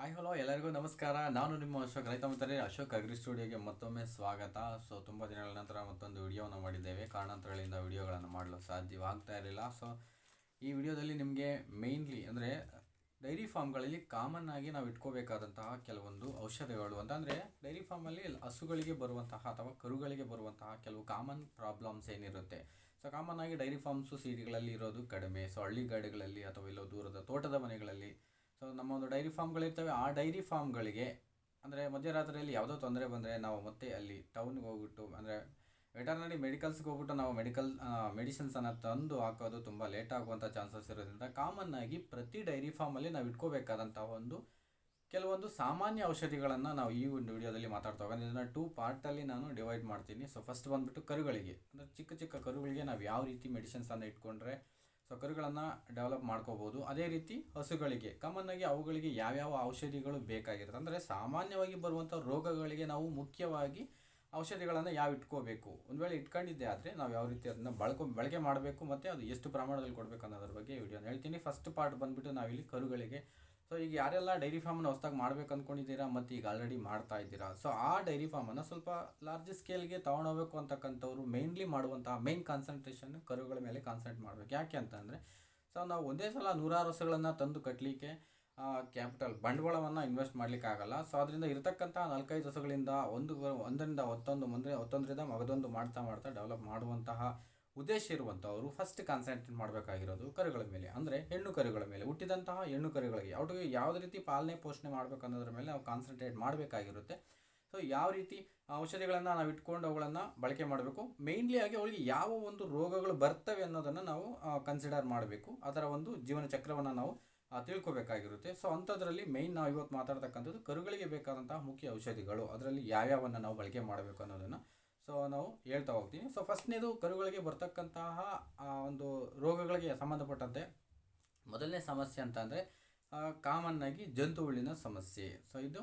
Hi hello ಎಲ್ಲರಿಗೂ ನಮಸ್ಕಾರ. ನಾನು ನಿಮ್ಮ ಅಶೋಕ್, ರೈತ ಮಿತ್ರರೇ, ಅಶೋಕ್ ಅಗ್ರಿ ಸ್ಟುಡಿಯೋಗೆ ಮತ್ತೊಮ್ಮೆ ಸ್ವಾಗತ. ಸೊ ತುಂಬ ದಿನಗಳ ನಂತರ ಮತ್ತೊಂದು ವಿಡಿಯೋನ ಮಾಡಿದ್ದೇವೆ. ಕಾರಣಾಂತರಗಳಿಂದ ವಿಡಿಯೋಗಳನ್ನು ಮಾಡಲು ಸಾಧ್ಯವಾಗ್ತಾ ಇರಲಿಲ್ಲ. ಸೊ ಈ ವಿಡಿಯೋದಲ್ಲಿ ನಿಮಗೆ ಮೇಯ್ನ್ಲಿ ಅಂದರೆ ಡೈರಿ ಫಾರ್ಮ್ಗಳಲ್ಲಿ ಕಾಮನ್ ಆಗಿ ನಾವು ಇಟ್ಕೋಬೇಕಾದಂತಹ ಕೆಲವೊಂದು ಔಷಧಿಗಳು ಅಂತಂದರೆ ಡೈರಿ ಫಾರ್ಮಲ್ಲಿ ಹಸುಗಳಿಗೆ ಬರುವಂತಹ ಅಥವಾ ಕರುಗಳಿಗೆ ಬರುವಂತಹ ಕೆಲವು ಕಾಮನ್ ಪ್ರಾಬ್ಲಮ್ಸ್ ಏನಿರುತ್ತೆ. ಸೊ ಕಾಮನ್ ಆಗಿ ಡೈರಿ ಫಾರ್ಮ್ಸು ಸಿಟಿಗಳಲ್ಲಿ ಇರೋದು ಕಡಿಮೆ. ಸೊ ಹಳ್ಳಿಗಾಡುಗಳಲ್ಲಿ ಅಥವಾ ಇಲ್ಲೋ ದೂರದ ತೋಟದ ಮನೆಗಳಲ್ಲಿ ಸೊ ನಮ್ಮ ಒಂದು ಡೈರಿ ಫಾರ್ಮ್ಗಳಿರ್ತವೆ ಆ ಡೈರಿ ಫಾರ್ಮ್ಗಳಿಗೆ ಅಂದರೆ ಮಧ್ಯರಾತ್ರಿಯಲ್ಲಿ ಯಾವುದೋ ತೊಂದರೆ ಬಂದರೆ ನಾವು ಮತ್ತೆ ಅಲ್ಲಿ ಟೌನ್ಗೆ ಹೋಗ್ಬಿಟ್ಟು, ಅಂದರೆ ವೆಟರ್ನರಿ ಮೆಡಿಕಲ್ಸ್ಗೆ ಹೋಗ್ಬಿಟ್ಟು ನಾವು ಮೆಡಿಕಲ್ ಮೆಡಿಸಿನ್ಸನ್ನು ತಂದು ಹಾಕೋದು ತುಂಬ ಲೇಟ್ ಆಗುವಂಥ ಚಾನ್ಸಸ್ ಇರೋದ್ರಿಂದ ಕಾಮನ್ ಆಗಿ ಪ್ರತಿ ಡೈರಿ ಫಾರ್ಮಲ್ಲಿ ನಾವು ಇಟ್ಕೋಬೇಕಾದಂಥ ಒಂದು ಕೆಲವೊಂದು ಸಾಮಾನ್ಯ ಔಷಧಿಗಳನ್ನು ನಾವು ಈ ಒಂದು ವಿಡಿಯೋದಲ್ಲಿ ಮಾತಾಡ್ತಾ ಹೋಗೋಣ. ಇದನ್ನು ಟೂ ಪಾರ್ಟಲ್ಲಿ ನಾನು ಡಿವೈಡ್ ಮಾಡ್ತೀನಿ. ಸೊ ಫಸ್ಟ್ ಬಂದುಬಿಟ್ಟು ಕರುಗಳಿಗೆ. ಅಂದರೆ ಚಿಕ್ಕ ಚಿಕ್ಕ ಕರುಗಳಿಗೆ ನಾವು ಯಾವ ರೀತಿ ಮೆಡಿಸಿನ್ಸನ್ನು ಇಟ್ಕೊಂಡ್ರೆ ಸೊ ಡೆವಲಪ್ ಮಾಡ್ಕೋಬೋದು. ಅದೇ ರೀತಿ ಹಸುಗಳಿಗೆ ಕಾಮನ್ ಆಗಿ ಅವುಗಳಿಗೆ ಯಾವ್ಯಾವ ಔಷಧಿಗಳು ಬೇಕಾಗಿರುತ್ತೆ? ಅಂದರೆ ಸಾಮಾನ್ಯವಾಗಿ ಬರುವಂಥ ರೋಗಗಳಿಗೆ ನಾವು ಮುಖ್ಯವಾಗಿ ಔಷಧಿಗಳನ್ನು ಯಾವ ಇಟ್ಕೋಬೇಕು? ಒಂದು ವೇಳೆ ಇಟ್ಕೊಂಡಿದ್ದೆ ಆದರೆ ನಾವು ಯಾವ ರೀತಿ ಅದನ್ನು ಬಳಕೊ, ಬಳಕೆ ಮಾಡಬೇಕು ಮತ್ತು ಅದು ಎಷ್ಟು ಪ್ರಮಾಣದಲ್ಲಿ ಕೊಡಬೇಕು ಅನ್ನೋದ್ರ ಬಗ್ಗೆ ವಿಡಿಯೋನ ಹೇಳ್ತೀನಿ. ಫಸ್ಟ್ ಪಾರ್ಟ್ ಬಂದುಬಿಟ್ಟು ನಾವಿಲ್ಲಿ ಕರುಗಳಿಗೆ ಸೊ ಈಗ ಯಾರೆಲ್ಲ ಡೈರಿ ಫಾರ್ಮನ್ನು ಹೊಸ್ದಾಗಿ ಮಾಡ್ಬೇಕು ಅಂದ್ಕೊಂಡಿದ್ದೀರಾ ಮತ್ತು ಈಗ ಆಲ್ರೆಡಿ ಮಾಡ್ತಾ ಇದ್ದೀರಾ? ಸೊ ಆ ಡೈರಿ ಫಾರ್ಮನ್ನು ಸ್ವಲ್ಪ ಲಾರ್ಜ್ ಸ್ಕೇಲ್ಗೆ ತೊಗೊಂಡೋಗ್ಬೇಕು ಅಂತಕ್ಕಂಥವ್ರು ಮೇನ್ಲಿ ಮಾಡುವಂತಹ ಮೇನ್ ಕಾನ್ಸಂಟ್ರೇಷನ್ ಕರುಗಳ ಮೇಲೆ ಕಾನ್ಸಂಟ್ರೇಟ್ ಮಾಡಬೇಕು. ಯಾಕೆ ಅಂತಂದರೆ ಸೊ ನಾವು ಒಂದೇ ಸಲ ನೂರಾರು ಹಸುಗಳನ್ನು ತಂದು ಕಟ್ಟಲಿಕ್ಕೆ ಕ್ಯಾಪಿಟಲ್ ಬಂಡವಾಳವನ್ನು ಇನ್ವೆಸ್ಟ್ ಮಾಡಲಿಕ್ಕೆ ಆಗಲ್ಲ. ಸೊ ಅದರಿಂದ ಇರತಕ್ಕಂಥ ನಾಲ್ಕೈದು ಹಸುಗಳಿಂದ ಒಂದು, ಒಂದರಿಂದ ಹತ್ತೊಂದು ಮುಂದೆ ಹತ್ತೊಂದರಿಂದ ಮಗದೊಂದು ಮಾಡ್ತಾ ಮಾಡ್ತಾ ಡೆವಲಪ್ ಮಾಡುವಂತಹ ಉದ್ದೇಶ ಇರುವಂಥವರು ಫಸ್ಟ್ ಕಾನ್ಸಂಟ್ರೇಟ್ ಮಾಡಬೇಕಾಗಿರೋದು ಕರುಗಳ ಮೇಲೆ. ಅಂದರೆ ಹೆಣ್ಣು ಕರುಗಳ ಮೇಲೆ. ಹುಟ್ಟಿದಂತಹ ಹೆಣ್ಣು ಕರುಗಳಿಗೆ ಅವ್ರಿಗೆ ಯಾವುದೇ ರೀತಿ ಪಾಲನೆ ಪೋಷಣೆ ಮಾಡಬೇಕು ಅನ್ನೋದ್ರ ಮೇಲೆ ನಾವು ಕಾನ್ಸಂಟ್ರೇಟ್ ಮಾಡಬೇಕಾಗಿರುತ್ತೆ. ಸೊ ಯಾವ ರೀತಿ ಔಷಧಿಗಳನ್ನು ನಾವು ಇಟ್ಕೊಂಡು ಅವುಗಳನ್ನು ಬಳಕೆ ಮಾಡಬೇಕು? ಮೇಯ್ನ್ಲಿ ಆಗಿ ಅವಳಿಗೆ ಯಾವ ಒಂದು ರೋಗಗಳು ಬರ್ತವೆ ಅನ್ನೋದನ್ನು ನಾವು ಕನ್ಸಿಡರ್ ಮಾಡಬೇಕು. ಅದರ ಒಂದು ಜೀವನ ಚಕ್ರವನ್ನು ನಾವು ತಿಳ್ಕೊಬೇಕಾಗಿರುತ್ತೆ. ಸೊ ಅಂಥದ್ರಲ್ಲಿ ಮೇಯ್ನ್ ನಾವು ಇವತ್ತು ಮಾತಾಡ್ತಕ್ಕಂಥದ್ದು ಕರುಗಳಿಗೆ ಬೇಕಾದಂತಹ ಮುಖ್ಯ ಔಷಧಿಗಳು. ಅದರಲ್ಲಿ ಯಾವ್ಯಾವನ್ನು ನಾವು ಬಳಕೆ ಮಾಡಬೇಕು ಅನ್ನೋದನ್ನು ಸೊ ನಾವು ಹೇಳ್ತಾ ಹೋಗ್ತೀವಿ. ಸೊ ಫಸ್ಟ್ನೇದು ಕರುಗಳಿಗೆ ಬರ್ತಕ್ಕಂತಹ ಒಂದು ರೋಗಗಳಿಗೆ ಸಂಬಂಧಪಟ್ಟಂತೆ ಮೊದಲನೇ ಸಮಸ್ಯೆ ಅಂತಂದರೆ ಕಾಮನ್ ಆಗಿ ಜಂತು ಹುಳಿನ ಸಮಸ್ಯೆ. ಸೊ ಇದು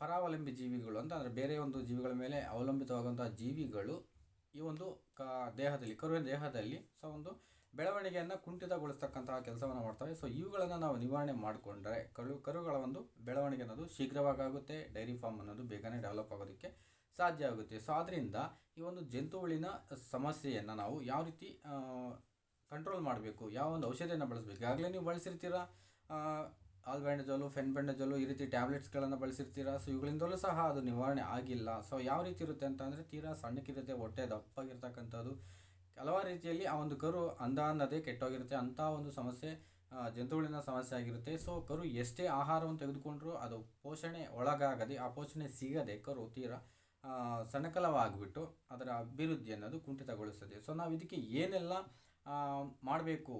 ಪರಾವಲಂಬಿ ಜೀವಿಗಳು ಅಂತ ಅಂದರೆ ಬೇರೆ ಒಂದು ಜೀವಿಗಳ ಮೇಲೆ ಅವಲಂಬಿತವಾಗುವಂಥ ಜೀವಿಗಳು ಈ ಒಂದು ಕ ದೇಹದಲ್ಲಿ, ಕರುವಿನ ದೇಹದಲ್ಲಿ ಸೊ ಒಂದು ಬೆಳವಣಿಗೆಯನ್ನು ಕುಂಠಿತಗೊಳಿಸ್ತಕ್ಕಂತಹ ಕೆಲಸವನ್ನು ಮಾಡ್ತವೆ. ಸೊ ಇವುಗಳನ್ನು ನಾವು ನಿವಾರಣೆ ಮಾಡಿಕೊಂಡ್ರೆ ಕರು, ಕರುಗಳ ಒಂದು ಬೆಳವಣಿಗೆ ಅನ್ನೋದು ಶೀಘ್ರವಾಗಿ ಆಗುತ್ತೆ. ಡೈರಿ ಫಾರ್ಮ್ ಅನ್ನೋದು ಬೇಗನೆ ಡೆವಲಪ್ ಆಗೋದಕ್ಕೆ ಸಾಧ್ಯ ಆಗುತ್ತೆ. ಸೊ ಆದ್ದರಿಂದ ಈ ಒಂದು ಜಂತುಹುಳಿನ ಸಮಸ್ಯೆಯನ್ನು ನಾವು ಯಾವ ರೀತಿ ಕಂಟ್ರೋಲ್ ಮಾಡಬೇಕು? ಯಾವ ಒಂದು ಔಷಧಿಯನ್ನು ಬಳಸಬೇಕು? ಆಗಲೇ ನೀವು ಬಳಸಿರ್ತೀರಾ? ಆಲ್ಬೆಂಡಜೋಲು ಫೆನ್ಬೆಂಡಜೋಲು ಈ ರೀತಿ ಟ್ಯಾಬ್ಲೆಟ್ಸ್ಗಳನ್ನು ಬಳಸಿರ್ತೀರಾ? ಸೊ ಇವುಗಳಿಂದಲೂ ಸಹ ಅದು ನಿವಾರಣೆ ಆಗಿಲ್ಲ. ಸೊ ಯಾವ ರೀತಿ ಇರುತ್ತೆ ಅಂತ ಅಂದರೆ ತೀರಾ ಸಣ್ಣಕ್ಕಿರುತ್ತೆ, ಹೊಟ್ಟೆ ದಪ್ಪಾಗಿರ್ತಕ್ಕಂಥದ್ದು. ಹಲವಾರು ರೀತಿಯಲ್ಲಿ ಆ ಒಂದು ಕರು ಅಂದ ಅನ್ನದೇ ಕೆಟ್ಟೋಗಿರುತ್ತೆ. ಅಂಥ ಒಂದು ಸಮಸ್ಯೆ ಜಂತುಗಳಿನ ಸಮಸ್ಯೆ ಆಗಿರುತ್ತೆ. ಸೊ ಕರು ಎಷ್ಟೇ ಆಹಾರವನ್ನು ತೆಗೆದುಕೊಂಡ್ರೂ ಅದು ಪೋಷಣೆ ಒಳಗಾಗದೆ, ಆ ಪೋಷಣೆ ಸಿಗದೆ ಕರು ತೀರಾ ಆ, ಸಣ್ಣಕಲವಾಗಿಬಿಟ್ಟು ಅದರ ಅಭಿವೃದ್ಧಿ ಅನ್ನೋದು ಕುಂಠಿತಗೊಳಿಸ್ತದೆ. ಸೊ ನಾವು ಇದಕ್ಕೆ ಏನೆಲ್ಲ ಮಾಡಬೇಕು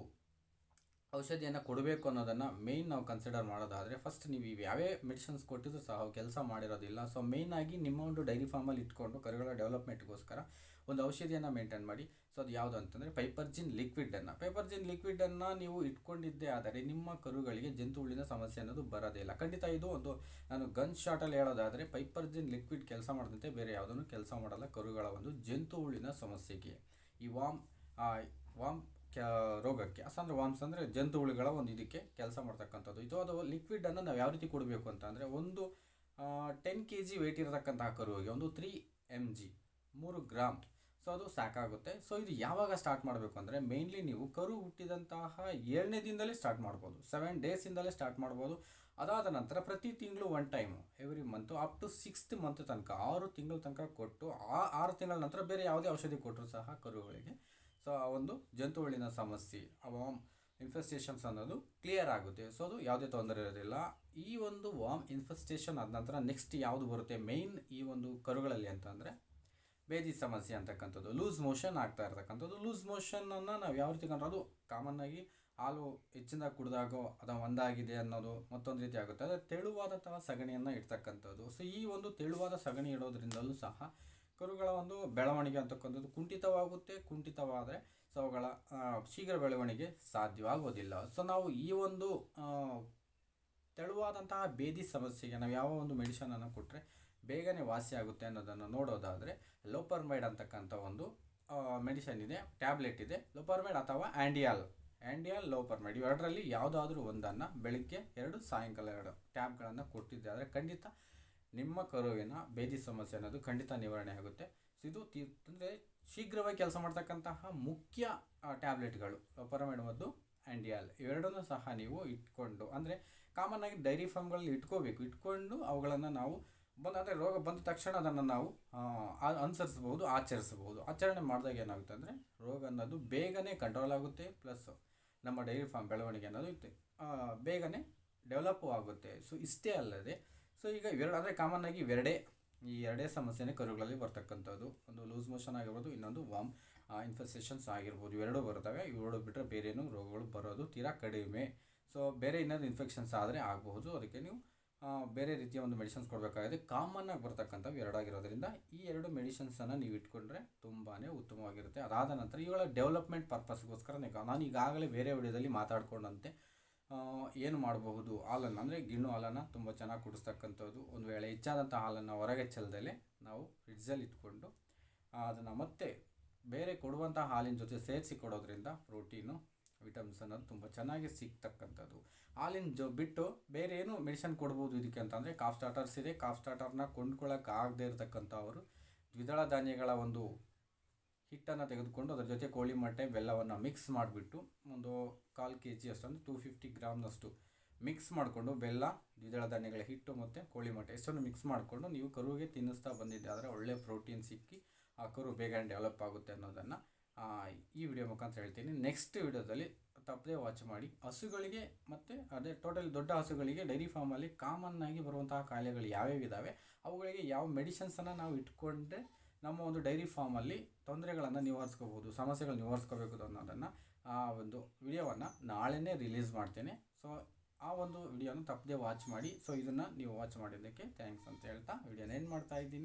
ಔಷಧಿಯನ್ನು ಕೊಡಬೇಕು ಅನ್ನೋದನ್ನು ಮೇಯ್ನ್ ನಾವು ಕನ್ಸಿಡರ್ ಮಾಡೋದಾದರೆ ಫಸ್ಟ್ ನೀವು ಇವು ಯಾವೇ ಮೆಡಿಸಿನ್ಸ್ ಕೊಟ್ಟಿದ್ರು ಸಹ ಕೆಲಸ ಮಾಡಿರೋದಿಲ್ಲ. ಸೊ ಆಗಿ ನಿಮ್ಮ ಒಂದು ಡೈರಿ ಫಾರ್ಮಲ್ಲಿ ಇಟ್ಕೊಂಡು ಕರುಗಳ ಡೆವಲಪ್ಮೆಂಟ್ಗೋಸ್ಕರ ಒಂದು ಔಷಧಿಯನ್ನು ಮೇಂಟೈನ್ ಮಾಡಿ. ಸೊ ಅದು ಯಾವುದು ಅಂತಂದರೆ ಪೈಪರ್ಜಿನ್ ಲಿಕ್ವಿಡನ್ನು ಪೈಪರ್ಜಿನ್ ಲಿಕ್ವಿಡನ್ನು ನೀವು ಇಟ್ಕೊಂಡಿದ್ದೇ ಆದರೆ ನಿಮ್ಮ ಕರುಗಳಿಗೆ ಜಂತು ಸಮಸ್ಯೆ ಅನ್ನೋದು ಬರೋದಿಲ್ಲ ಖಂಡಿತ ಇದು ಒಂದು ನಾನು ಗನ್ ಶಾಟಲ್ಲಿ ಹೇಳೋದಾದರೆ ಪೈಪರ್ಜಿನ್ ಲಿಕ್ವಿಡ್ ಕೆಲಸ ಮಾಡದಂತೆ ಬೇರೆ ಯಾವುದನ್ನು ಕೆಲಸ ಮಾಡಲ್ಲ ಕರುಗಳ ಒಂದು ಜಂತು ಸಮಸ್ಯೆಗೆ. ಈ ವಾಮ್ ವಾಮ್ ಕ್ಯಾ, ರೋಗಕ್ಕೆ ಅಂದರೆ ವಾಮ್ಸ್ ಅಂದರೆ ಜಂತು ಹುಳುಗಳ ಒಂದು ಇದಕ್ಕೆ ಕೆಲಸ ಮಾಡ್ತಕ್ಕಂಥದ್ದು. ಇದು ಅದು ಲಿಕ್ವಿಡನ್ನು ನಾವು ಯಾವ ರೀತಿ ಕೊಡಬೇಕು ಅಂತ ಅಂದರೆ ಒಂದು ಟೆನ್ ಕೆ ಜಿ ವೆಯ್ಟ್ ಇರತಕ್ಕಂತಹ ಕರುವಿಗೆ ಒಂದು ತ್ರೀ ಎಂ ಜಿ ಮೂರು ಗ್ರಾಮ್ ಸೊ ಅದು ಸಾಕಾಗುತ್ತೆ. ಸೊ ಇದು ಯಾವಾಗ ಸ್ಟಾರ್ಟ್ ಮಾಡಬೇಕು ಅಂದರೆ ಮೇಯ್ನ್ಲಿ ನೀವು ಕರು ಹುಟ್ಟಿದಂತಹ ಏಳನೇ ದಿನದಲ್ಲೇ ಸ್ಟಾರ್ಟ್ ಮಾಡ್ಬೋದು. ಸೆವೆನ್ ಡೇಸಿಂದಲೇ ಸ್ಟಾರ್ಟ್ ಮಾಡ್ಬೋದು. ಅದಾದ ನಂತರ ಪ್ರತಿ ತಿಂಗಳು one time every month up to sixth month ತನಕ, ಆರು ತಿಂಗಳ ತನಕ ಕೊಟ್ಟು, ಆ ಆರು ತಿಂಗಳ ನಂತರ ಬೇರೆ ಯಾವುದೇ ಔಷಧಿ ಕೊಟ್ಟರು ಸಹ ಕರುಗಳಿಗೆ ಸೊ ಆ ಒಂದು ಜಂತುಹುಳಿನ ಸಮಸ್ಯೆ ವಾಮ್ ಇನ್ಫೆಸ್ಟೇಷನ್ಸ್ ಅನ್ನೋದು ಕ್ಲಿಯರ್ ಆಗುತ್ತೆ. ಸೊ ಅದು ಯಾವುದೇ ತೊಂದರೆ ಇರೋದಿಲ್ಲ. ಈ ಒಂದು ವಾಮ್ ಇನ್ಫೆಸ್ಟೇಷನ್ ಆದ ನಂತರ ನೆಕ್ಸ್ಟ್ ಯಾವುದು ಬರುತ್ತೆ? ಮೇಯ್ನ್ ಈ ಒಂದು ಕರುಗಳಲ್ಲಿ ಅಂತಂದರೆ ಬೇದಿ ಸಮಸ್ಯೆ ಅಂತಕ್ಕಂಥದ್ದು. ಲೂಸ್ ಮೋಷನ್ ಆಗ್ತಾ ಇರ್ತಕ್ಕಂಥದ್ದು. ಲೂಸ್ ಮೋಷನನ್ನು ನಾವು ಯಾವ ರೀತಿ ಕಂಡ್ರೆ ಅದು ಕಾಮನ್ನಾಗಿ ಹಾಲು ಹೆಚ್ಚಿನ ಕುಡಿದಾಗೋ ಅದು ಒಂದಾಗಿದೆ ಅನ್ನೋದು ಮತ್ತೊಂದು ರೀತಿ ಆಗುತ್ತೆ. ಅದೇ ತೆಳುವಾದಂತಹ ಸಗಣಿಯನ್ನು ಇಡ್ತಕ್ಕಂಥದ್ದು. ಸೊ ಈ ಒಂದು ತೆಳುವಾದ ಸಗಣಿ ಇಡೋದ್ರಿಂದಲೂ ಸಹ ಕರುಗಳ ಒಂದು ಬೆಳವಣಿಗೆ ಅಂತಕ್ಕಂಥದ್ದು ಕುಂಠಿತವಾಗುತ್ತೆ, ಕುಂಠಿತವಾದರೆ ಸೊ ಅವುಗಳ ಶೀಘ್ರ ಬೆಳವಣಿಗೆ ಸಾಧ್ಯವಾಗುವುದಿಲ್ಲ ಸೊ ನಾವು ಈ ಒಂದು ತೆಳುವಾದಂತಹ ಬೇದಿ ಸಮಸ್ಯೆಗೆ ನಾವು ಯಾವ ಒಂದು ಮೆಡಿಷನನ್ನು ಕೊಟ್ಟರೆ ಬೇಗನೆ ವಾಸಿ ಆಗುತ್ತೆ ಅನ್ನೋದನ್ನು ನೋಡೋದಾದರೆ ಲೋಪರ್ಮೈಡ್ ಅಂತಕ್ಕಂಥ ಒಂದು ಮೆಡಿಷನ್ ಇದೆ, ಟ್ಯಾಬ್ಲೆಟ್ ಇದೆ, ಲೋಪರ್ಮೈಡ್ ಅಥವಾ ಆ್ಯಂಡಿಯಾಲ್ ಆ್ಯಂಡಿಯಾಲ್ ಲೋಪರ್ಮೈಡ್ ಇವೆರಡರಲ್ಲಿ ಯಾವುದಾದ್ರೂ ಒಂದನ್ನು ಬೆಳಿಗ್ಗೆ ಎರಡು, ಸಾಯಂಕಾಲ ಎರಡು ಟ್ಯಾಬ್ಗಳನ್ನು ಕೊಟ್ಟಿದ್ದೆ. ಆದರೆ ಖಂಡಿತ ನಿಮ್ಮ ಕರುವಿನ ಬೇದಿ ಸಮಸ್ಯೆ ಅನ್ನೋದು ಖಂಡಿತ ನಿವಾರಣೆ ಆಗುತ್ತೆ. ಇದು ತಿ, ಅಂದರೆ ಶೀಘ್ರವಾಗಿ ಕೆಲಸ ಮಾಡ್ತಕ್ಕಂತಹ ಮುಖ್ಯ ಟ್ಯಾಬ್ಲೆಟ್ಗಳು ಪರಮೇಡ್ ಮತ್ತು ಆ್ಯಂಡಿಯಾಲ್ ಇವೆರಡನ್ನೂ ಸಹ ನೀವು ಇಟ್ಕೊಂಡು, ಅಂದರೆ ಕಾಮನ್ ಆಗಿ ಡೈರಿ ಫಾರ್ಮ್ಗಳಲ್ಲಿ ಇಟ್ಕೋಬೇಕು. ಇಟ್ಕೊಂಡು ಅವುಗಳನ್ನು ನಾವು ಬಂದ, ಅಂದರೆ ರೋಗ ಬಂದ ತಕ್ಷಣ ಅದನ್ನು ನಾವು ಆಚರಿಸಬಹುದು ಅನುಸರಿಸ್ಬೋದು ಆಚರಿಸ್ಬೋದು ಆಚರಣೆ ಮಾಡಿದಾಗ ಏನಾಗುತ್ತೆ ಅಂದರೆ ರೋಗ ಅನ್ನೋದು ಬೇಗನೆ ಕಂಟ್ರೋಲ್ ಆಗುತ್ತೆ ಪ್ಲಸ್ ನಮ್ಮ ಡೈರಿ ಫಾರ್ಮ್ ಬೆಳವಣಿಗೆ ಅನ್ನೋದು ಬೇಗನೆ ಡೆವಲಪ್ ಆಗುತ್ತೆ. ಸೊ ಇಷ್ಟೇ ಅಲ್ಲದೆ ಸೊ ಈಗ ಇವೆರಡು ಅಂದರೆ ಕಾಮನ್ ಆಗಿ ಇವೆರಡೇ ಈ ಎರಡೇ ಸಮಸ್ಯೆನೇ ಕರುಗಳಲ್ಲಿ ಬರ್ತಕ್ಕಂಥದ್ದು. ಒಂದು ಲೂಸ್ ಮೋಷನ್ ಆಗಿರ್ಬೋದು, ಇನ್ನೊಂದು ವಾಮ್ ಇನ್ಫೆಸ್ಟೇಷನ್ಸ್ ಆಗಿರ್ಬೋದು. ಇವೆರಡೂ ಬರ್ತವೆ. ಇವೆರಡು ಬಿಟ್ಟರೆ ಬೇರೆ ಏನೂ ರೋಗಗಳು ಬರೋದು ತೀರಾ ಕಡಿಮೆ. ಸೊ ಬೇರೆ ಇನ್ನೊಂದು ಇನ್ಫೆಕ್ಷನ್ಸ್ ಆದರೆ ಆಗಬಹುದು. ಅದಕ್ಕೆ ನೀವು ಬೇರೆ ರೀತಿಯ ಒಂದು ಮೆಡಿಸಿನ್ಸ್ ಕೊಡಬೇಕಾಗಿದೆ. ಕಾಮನ್ ಆಗಿ ಬರ್ತಕ್ಕಂಥವು ಎರಡಾಗಿರೋದ್ರಿಂದ ಈ ಎರಡು ಮೆಡಿಸಿನ್ಸನ್ನು ನೀವು ಇಟ್ಕೊಂಡ್ರೆ ತುಂಬಾ ಉತ್ತಮವಾಗಿರುತ್ತೆ. ಅದಾದ ನಂತರ ಇವುಗಳ ಡೆವಲಪ್ಮೆಂಟ್ ಪರ್ಪಸ್ಗೋಸ್ಕರ ನಾನು ಈಗಾಗಲೇ ಬೇರೆ ವಿಡಿಯೋದಲ್ಲಿ ಮಾತಾಡ್ಕೊಂಡಂತೆ. ಏನು ಮಾಡಬಹುದು? ಹಾಲನ್ನು, ಅಂದರೆ ಗಿಣ್ಣು ಹಾಲನ್ನು ತುಂಬ ಚೆನ್ನಾಗಿ ಕುಡಿಸ್ತಕ್ಕಂಥದ್ದು. ಒಂದು ವೇಳೆ ಹೆಚ್ಚಾದಂಥ ಹಾಲನ್ನು ಹೊರಗೆ ಚೆಲ್ಲದಲ್ಲೇ ನಾವು ಫ್ರಿಡ್ಜಲ್ಲಿ ಇಟ್ಕೊಂಡು ಅದನ್ನು ಮತ್ತೆ ಬೇರೆ ಕೊಡುವಂಥ ಹಾಲಿನ ಜೊತೆ ಸೇರಿಸಿ ಕೊಡೋದ್ರಿಂದ ಪ್ರೋಟೀನು ವಿಟಮಿನ್ಸ್ ಅನ್ನೋದು ತುಂಬ ಚೆನ್ನಾಗಿ ಸಿಗ್ತಕ್ಕಂಥದ್ದು. ಹಾಲಿನ ಜೊ, ಬಿಟ್ಟು ಬೇರೆ ಏನು ಮೆಡಿಸನ್ ಕೊಡ್ಬೋದು ಇದಕ್ಕೆ ಅಂತಂದರೆ ಕಾಫ್ ಸ್ಟಾರ್ಟರ್ಸ್ ಇದೆ. ಕಾಫ್ ಸ್ಟಾರ್ಟರ್ನ ಕೊಂಡ್ಕೊಳ್ಳೋಕೆ ಆಗದೇ ಇರತಕ್ಕಂಥವರು ದ್ವಿದಳ ಧಾನ್ಯಗಳ ಒಂದು ಹಿಟ್ಟನ್ನು ತೆಗೆದುಕೊಂಡು ಅದರ ಜೊತೆ ಕೋಳಿ ಮೊಟ್ಟೆ, ಬೆಲ್ಲವನ್ನು ಮಿಕ್ಸ್ ಮಾಡಿಬಿಟ್ಟು ಒಂದು ಕಾಲು ಕೆ ಜಿ ಅಷ್ಟು ಟೂ ಫಿಫ್ಟಿ ಗ್ರಾಮ್ನಷ್ಟು ಮಿಕ್ಸ್ ಮಾಡಿಕೊಂಡು ಬೆಲ್ಲ, ದ್ವಿದಳ ಧಾನ್ಯಗಳ ಹಿಟ್ಟು ಮತ್ತು ಕೋಳಿ ಮೊಟ್ಟೆ ಇಷ್ಟನ್ನು ಮಿಕ್ಸ್ ಮಾಡಿಕೊಂಡು ನೀವು ಕರುವಿಗೆ ತಿನ್ನಿಸ್ತಾ ಬಂದಿದ್ದೆ ಆದರೆ ಒಳ್ಳೆಯ ಪ್ರೋಟೀನ್ ಸಿಕ್ಕಿ ಆ ಕರು ಬೇಗ ಡೆವಲಪ್ ಆಗುತ್ತೆ ಅನ್ನೋದನ್ನು ಈ ವಿಡಿಯೋ ಮುಖಾಂತರ ಹೇಳ್ತೀನಿ. ನೆಕ್ಸ್ಟ್ ವಿಡಿಯೋದಲ್ಲಿ ತಪ್ಪದೆ ವಾಚ್ ಮಾಡಿ. ಹಸುಗಳಿಗೆ ಮತ್ತು ಅದೇ ಟೋಟಲ್ ದೊಡ್ಡ ಹಸುಗಳಿಗೆ ಡೈರಿ ಫಾರ್ಮಲ್ಲಿ ಕಾಮನ್ ಆಗಿ ಬರುವಂತಹ ಕಾಯಿಲೆಗಳು ಯಾವ್ಯಾವ ಇದ್ದಾವೆ ಅವುಗಳಿಗೆ ಯಾವ ಮೆಡಿಸಿನ್ಸನ್ನು ನಾವು ಇಟ್ಕೊಂಡ್ರೆ ನಮ್ಮ ಒಂದು ಡೈರಿ ಫಾರ್ಮಲ್ಲಿ ತೊಂದರೆಗಳನ್ನು ನಿವಾರಿಸ್ಕೋಬೋದು ಸಮಸ್ಯೆಗಳು ನಿವಾರಿಸ್ಕೋಬೇಕು ಅನ್ನೋದನ್ನು ಆ ಒಂದು ವಿಡಿಯೋವನ್ನು ನಾಳೆನೇ ರಿಲೀಸ್ ಮಾಡ್ತೇನೆ. ಸೊ ಆ ಒಂದು ವಿಡಿಯೋನ ತಪ್ಪದೆ ವಾಚ್ ಮಾಡಿ. ಸೊ ಇದನ್ನು ನೀವು ವಾಚ್ ಮಾಡಿದ್ದಕ್ಕೆ ಥ್ಯಾಂಕ್ಸ್ ಅಂತ ಹೇಳ್ತಾ ವಿಡಿಯೋನ ಏನು ಮಾಡ್ತಾ ಇದ್ದೀನಿ.